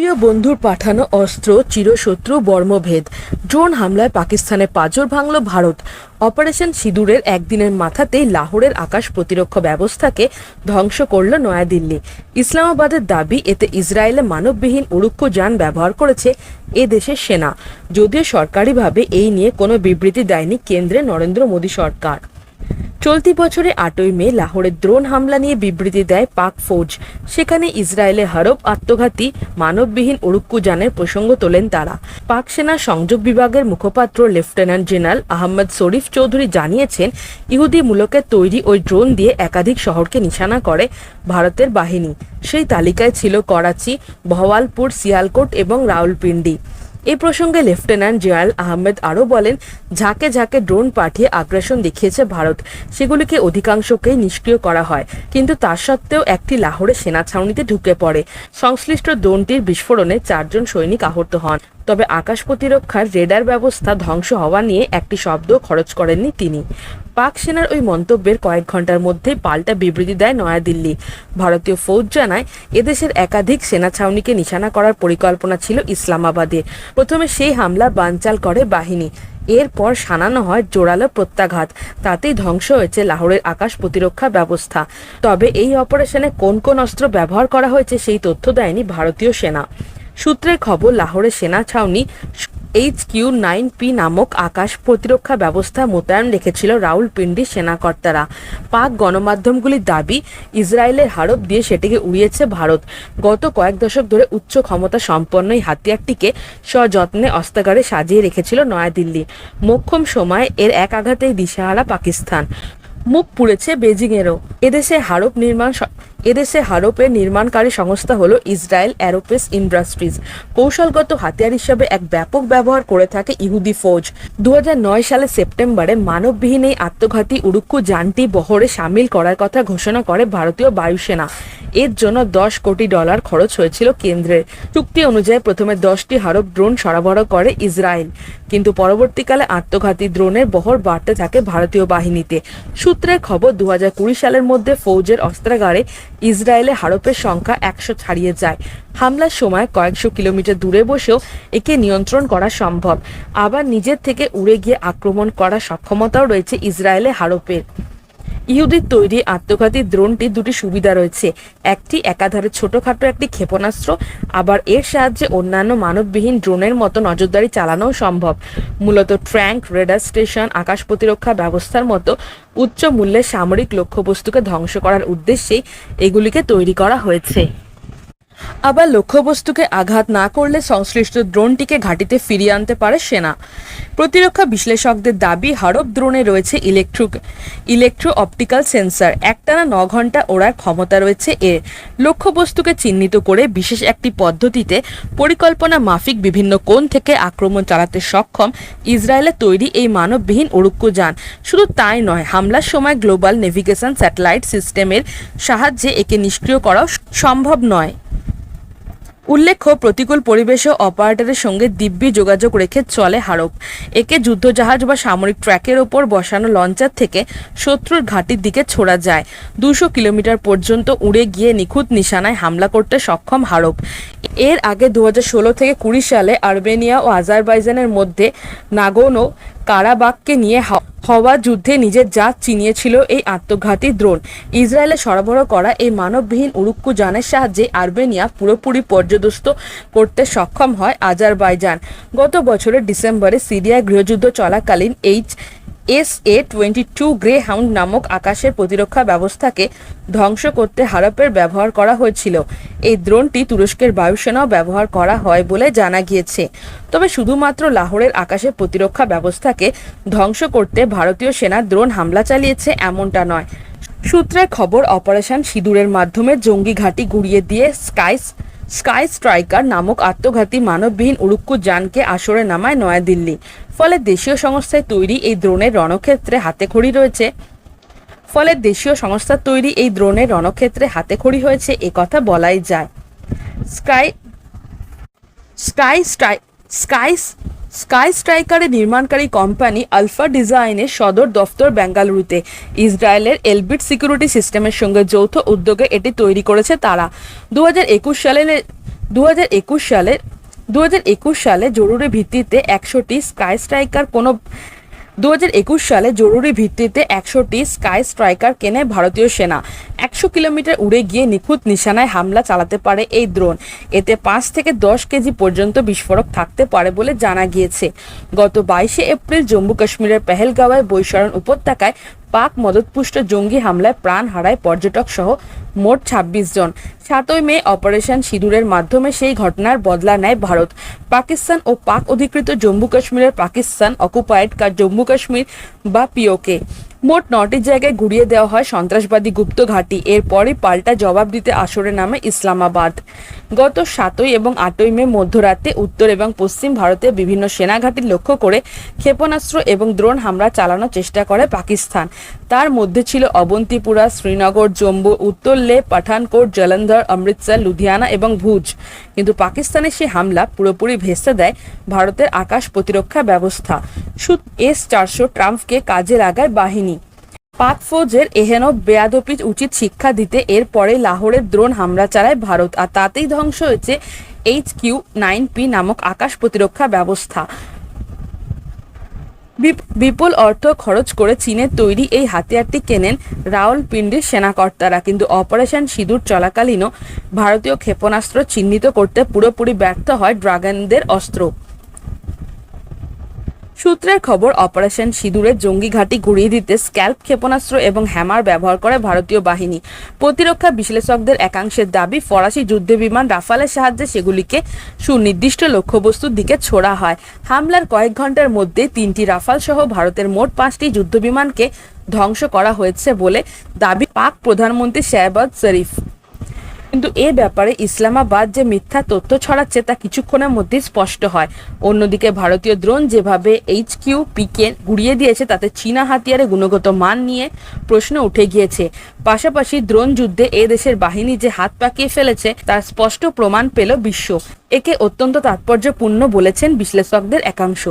প্রিয় বন্ধুর পাঠানো অস্ত্র, চিরশত্রু, বর্মভেদ। ড্রোন হামলায় পাকিস্তানে পাজর ভাঙল ভারত। অপারেশন সিঁদুরের একদিনের মাথাতেই লাহোরের আকাশ প্রতিরক্ষা ব্যবস্থাকে ধ্বংস করল নয়াদিল্লি। ইসলামাবাদের দাবি, এতে ইসরায়েলে মানববিহীন উড়ুক্ষ যান ব্যবহার করেছে এ দেশের সেনা। যদিও সরকারিভাবে এই নিয়ে কোনো বিবৃতি দেয়নি কেন্দ্রে নরেন্দ্র মোদী সরকার। চলতি বছরে আটই মে লাহোরের ড্রোন হামলা নিয়ে বিবৃতি দেয় পাক ফৌজ। সেখানে ইসরায়েলে হরব আত্মঘাতী মানববিহীন উড়ুক্কুযানের প্রসঙ্গ তোলেন তারা। পাক সেনা সংযোগ বিভাগের মুখপাত্র লেফটেন্যান্ট জেনারেল আহমদ শরীফ চৌধুরী জানিয়েছেন, ইহুদি মূলকের তৈরি ওই ড্রোন দিয়ে একাধিক শহরকে নিশানা করে ভারতের বাহিনী। সেই তালিকায় ছিল করাচি ভওয়ালপুর সিয়ালকোট এবং রাউলপিন্ডি এই প্রসঙ্গে লেফটেন্যান্ট জেনারেল আহমেদ আরও বলেন, ঝাঁকে ঝাঁকে ড্রোন পাঠিয়ে আগ্রাসন দেখিয়েছে ভারত। সেগুলিকে অধিকাংশকেই নিষ্ক্রিয় করা হয়, কিন্তু তা সত্ত্বেও একটি লাহোরে সেনা ছাউনিতে ঢুকে পড়ে। সংশ্লিষ্ট ড্রোনটির বিস্ফোরণে চারজন সৈনিক আহত হন। তবে আকাশ প্রতিরক্ষার রেডার ব্যবস্থা ধ্বংস হওয়া নিয়ে একটি শব্দ খরচ করেননি তিনি। পাক সেনার ওই মন্তব্যের কয়েক ঘণ্টার মধ্যে পাল্টা বিবৃতি দেয় নয়াদিল্লি। ভারতীয় ফৌজ জানায়, এদেশের একাধিক সেনা ছাউনিকে নিশানা করার পরিকল্পনা ছিল ইসলামাবাদে। প্রথমে সেই হামলা বানচাল করে বাহিনী। এরপর সানানো হয় জোরালো প্রত্যাঘাত। তাতেই ধ্বংস হয়েছে লাহোরের আকাশ প্রতিরক্ষা ব্যবস্থা। তবে এই অপারেশনে কোন কোন অস্ত্র ব্যবহার করা হয়েছে সেই তথ্য দেয়নি ভারতীয় সেনা। সূত্রের খবর, লাহোরের সেনা ছাউনি এইচ কিউ নাইন পি নামক আকাশ প্রতিরক্ষা ব্যবস্থা মোতায়েন রেখেছিল রাউলপিন্ডি সেনাকর্তারা। পাক গণমাধ্যমগুলির দাবি, ইসরায়েলের হারপ দিয়ে সেটিকে উড়িয়েছে ভারত। গত কয়েক দশক ধরে উচ্চ ক্ষমতা সম্পন্ন এই হাতিয়ারটিকে সযত্নে অস্ত্রাগারে সাজিয়ে রেখেছিল নয়াদিল্লি। মোক্ষম সময়ে এর এক আঘাতেই দিশাহারা পাকিস্তান। মুখ পুড়েছে বেজিংয়েরও এদেশে হারপ নির্মাণ এদেশে হারোপের নির্মাণকারী সংস্থা হলো ইসরায়েল অ্যারোপেস ইন্ডাস্ট্রিজ। কৌশলগত হাতিয়ার হিসাবে এক ব্যাপক ব্যবহার করে থাকে ইহুদি ফৌজ। দু সালে সেপ্টেম্বরে মানববিহীন এই আত্মঘাতী উড়ুক্কু যানটি বহরে সামিল করার কথা ঘোষণা করে ভারতীয় বায়ুসেনা। এর জন্য দশ কোটি ডলার খরচ হয়েছিল কেন্দ্রের চুক্তি অনুযায়ী প্রথমে দশটি হারপ ড্রোন সরবরাহ করে ইসরায়েল। কিন্তু পরবর্তীকালে আত্মঘাতী ড্রোনের বহর বাড়তে থাকে ভারতীয় বাহিনীতে। সূত্রের খবর, দুহাজার কুড়ি সালের মধ্যে ফৌজের অস্ত্রাগারে ইসরায়েলে হারপের সংখ্যা একশো ছাড়িয়ে যায়। হামলার সময় কয়েকশো কিলোমিটার দূরে বসেও একে নিয়ন্ত্রণ করা সম্ভব। আবার নিজের থেকে উড়ে গিয়ে আক্রমণ করার সক্ষমতাও রয়েছে ইসরায়েলে হারপের। ইহুদির তৈরি আত্মঘাতী দ্রোনটি দুটি সুবিধা রয়েছে। একটি একাধারে ছোটখাটো, একটি ক্ষেপণাস্ত্র। আবার এর সাহায্যে অন্যান্য মানববিহীন ড্রোনের মতো নজরদারি চালানোও সম্ভব। মূলত ট্র্যাঙ্ক, রেডার স্টেশন, আকাশ প্রতিরক্ষা ব্যবস্থার মতো উচ্চ মূল্যের সামরিক লক্ষ্যবস্তুকে ধ্বংস করার উদ্দেশ্যেই এগুলিকে তৈরি করা হয়েছে। আবার লক্ষ্যবস্তুকে আঘাত না করলে সংশ্লিষ্ট ড্রোনটিকে ঘাঁটিতে ফিরিয়ে আনতে পারে সেনা। প্রতিরক্ষা বিশ্লেষকদের দাবি, হারব ড্রোনে রয়েছে ইলেকট্রো ইলেকট্রো অপটিক্যাল সেন্সর একটানা ন ঘণ্টা ওড়ার ক্ষমতা রয়েছে এর। লক্ষ্যবস্তুকে চিহ্নিত করে বিশেষ একটি পদ্ধতিতে পরিকল্পনা মাফিক বিভিন্ন কোণ থেকে আক্রমণ চালাতে সক্ষম ইসরায়েলের তৈরি এই মানববিহীন উড়ুক্কু যান। শুধু তাই নয়, হামলার সময় গ্লোবাল নেভিগেশন স্যাটেলাইট সিস্টেমের সাহায্যে একে নিষ্ক্রিয় করাও সম্ভব নয়। উল্লেখ্য, প্রতিকূল পরিবেশে অপারেটরের সঙ্গে দিব্যি যোগাযোগ রেখে চলে হারপ একে যুদ্ধজাহাজ বা সামরিক ট্র্যাকের ওপর বসানো লঞ্চার থেকে শত্রুর ঘাঁটির দিকে ছোড়া যায়। দুশো কিলোমিটার পর্যন্ত উড়ে গিয়ে নিখুঁত নিশানায় হামলা করতে সক্ষম হারপ এর আগে দু থেকে কুড়ি সালে আর্মেনিয়া ও আজারবাইজানের মধ্যে নাগোনো কারাবাককে নিয়ে হওয়া যুদ্ধে নিজের জাত চিনিয়েছিল এই আত্মঘাতী দ্রোণ। ইসরায়েলে সরবরাহ করা এই মানববিহীন উড়ুক্কু যানের সাহায্যে আর্মেনিয়া পুরোপুরি পর্যদস্ত করতে সক্ষম হয় আজারবাইজান। গত বছরের ডিসেম্বরে সিরিয়ায় গৃহযুদ্ধ চলাকালীন H S A twenty two greyhound নামক আকাশের প্রতিরক্ষা ব্যবস্থাকে ধ্বংস করতে হারপের ব্যবহার করা হয়েছিল। এই ড্রোনটি তুরস্কের বায়ুসেনাও ব্যবহার করা হয় বলে জানা গিয়েছে। তবে শুধুমাত্র লাহোরের আকাশের প্রতিরক্ষা ব্যবস্থাকে ধ্বংস করতে ভারতীয় সেনা ড্রোন হামলা চালিয়েছে এমনটা নয়। সূত্রের খবর, অপারেশন সিঁদুরের মাধ্যমে জঙ্গি ঘাঁটি গুড়িয়ে দিয়ে স্কাইস স্কাই স্ট্রাইকার নামক আত্মঘাতী মানববিহীন উড়ুক্কু যানকে আসরে নামায় নয়াদিল্লি। ফলে দেশীয় সংস্থায় তৈরি এই দ্রোণের রণক্ষেত্রে হাতেখড়ি রয়েছে। ফলে দেশীয় সংস্থার তৈরি এই দ্রোণের রণক্ষেত্রে হাতেখড়ি হয়েছে কথা বলাই যায়। স্কাই স্কাই স্ট্রাই, স্কাই স্কাই স্ট্রাইকারের নির্মাণকারী কোম্পানি আলফা ডিজাইনের সদর দফতর বেঙ্গালুরুতে। ইসরায়েলের এলবিট সিকিউরিটি সিস্টেমের সঙ্গে যৌথ উদ্যোগে এটি তৈরি করেছে তারা। দু হাজার একুশ সালে দু হাজার একুশ সালে দু হাজার একুশ সালে জরুরি ভিত্তিতে একশোটি স্কাই স্ট্রাইকার কোনো দু সালে জরুরি ভিত্তিতে একশোটি স্কাই স্ট্রাইকার কেনে ভারতীয় সেনা। একশো কিলোমিটার উড়ে গিয়ে নিখুঁত নিশানায় হামলা চালাতে পারে এই ড্রোন। এতে পাঁচ থেকে দশ কেজি পর্যন্ত বিস্ফোরক থাকতে পারে বলে জানা গিয়েছে। গত বাইশে এপ্রিল জম্মু কাশ্মীরের পেহেলগাঁওয়ের বৈশরণ উপত্যকায় পাক মদতপুষ্ট জঙ্গি হামলায় প্রাণ হারায় পর্যটক সহ মোট ছাব্বিশ জন। সাতই মে অপারেশন সিঁদুরের মাধ্যমে সেই ঘটনার বদলা নেয় ভারত। পাকিস্তান ও পাক অধিকৃত জম্মু কাশ্মীরের পাকিস্তান অকুপায়েড কার জম্মু কাশ্মীর বা পিওকে। মোট নটি জায়গায় ঘুরিয়ে দেওয়া হয় সন্ত্রাসবাদী গুপ্ত ঘাঁটি। এরপরই পাল্টা জবাব দিতে আসরে নামে ইসলামাবাদ। গত সাতই এবং আটই মে মধ্যরাতে উত্তর এবং পশ্চিম ভারতে বিভিন্ন সেনাঘাঁটি লক্ষ্য করে ক্ষেপণাস্ত্র এবং ড্রোন হামলা চালানোর চেষ্টা করে পাকিস্তান। তার মধ্যে ছিল অবন্তিপুরা, শ্রীনগর, জম্মু, উত্তর লে, পাঠানকোট, জলন্ধর, অমৃতসর, লুধিয়ানা এবং ভুজ। কিন্তু পাকিস্তানের সেই হামলা পুরোপুরি ভেস্তে দেয় ভারতের আকাশ প্রতিরক্ষা ব্যবস্থা। এস চারশো ট্রাম্পকে কাজে লাগায় বাহিনী। পাক ফৌজের এহেন বেয়াদপি উচিত শিক্ষা দিতে এরপরে লাহোরের ড্রোন হামলা চালায় ভারত, আর তাতেই ধ্বংস হয়েছে এইচ কিউ নাইন পি নামক আকাশ প্রতিরক্ষা ব্যবস্থা। বিপ- বিপুল অর্থ খরচ করে চীনের তৈরি এই হাতিয়ারটি কেনেন রাওয়ালপিন্ডির সেনাকর্তারা, কিন্তু অপারেশন সিঁদুর চলাকালীনও ভারতীয় ক্ষেপণাস্ত্র চিহ্নিত করতে পুরোপুরি ব্যর্থ হয় ড্রাগনদের অস্ত্র। সূত্রের খবর, অপারেশন সিঁদুরের জঙ্গি ঘাঁটি গুড়িয়ে দিতে স্ক্যাল্প ক্ষেপণাস্ত্র এবং হ্যামার ব্যবহার করে ভারতীয় বাহিনী। প্রতিরক্ষা বিশ্লেষকদের একাংশের দাবি, ফরাসি যুদ্ধবিমান রাফালের সাহায্যে সেগুলিকে সুনির্দিষ্ট লক্ষ্যবস্তুর দিকে ছোড়া হয়। হামলার কয়েক ঘণ্টার মধ্যে তিনটি রাফাল সহ ভারতের মোট পাঁচটি যুদ্ধবিমানকে ধ্বংস করা হয়েছে বলে দাবি পাক প্রধানমন্ত্রী শেহবাজ শরীফ। কিন্তু এ ব্যাপারে ইসলামাবাদ যে মিথ্যা তথ্য ছড়াচ্ছে তা কিছুক্ষণের মধ্যেই স্পষ্ট হয়। অন্যদিকে ভারতীয় ড্রোন যেভাবে এইচ কিউ পিকে গুড়িয়ে দিয়েছে, তাতে চীনা হাতিয়ারে গুণগত মান নিয়ে প্রশ্ন উঠে গিয়েছে। পাশাপাশি দ্রোণ যুদ্ধে এ দেশের বাহিনী যে হাত পাকিয়ে ফেলেছে, তার স্পষ্ট প্রমাণ পেল বিশ্ব। একে অত্যন্ত তাৎপর্যপূর্ণ বলেছেন বিশ্লেষকদের একাংশ।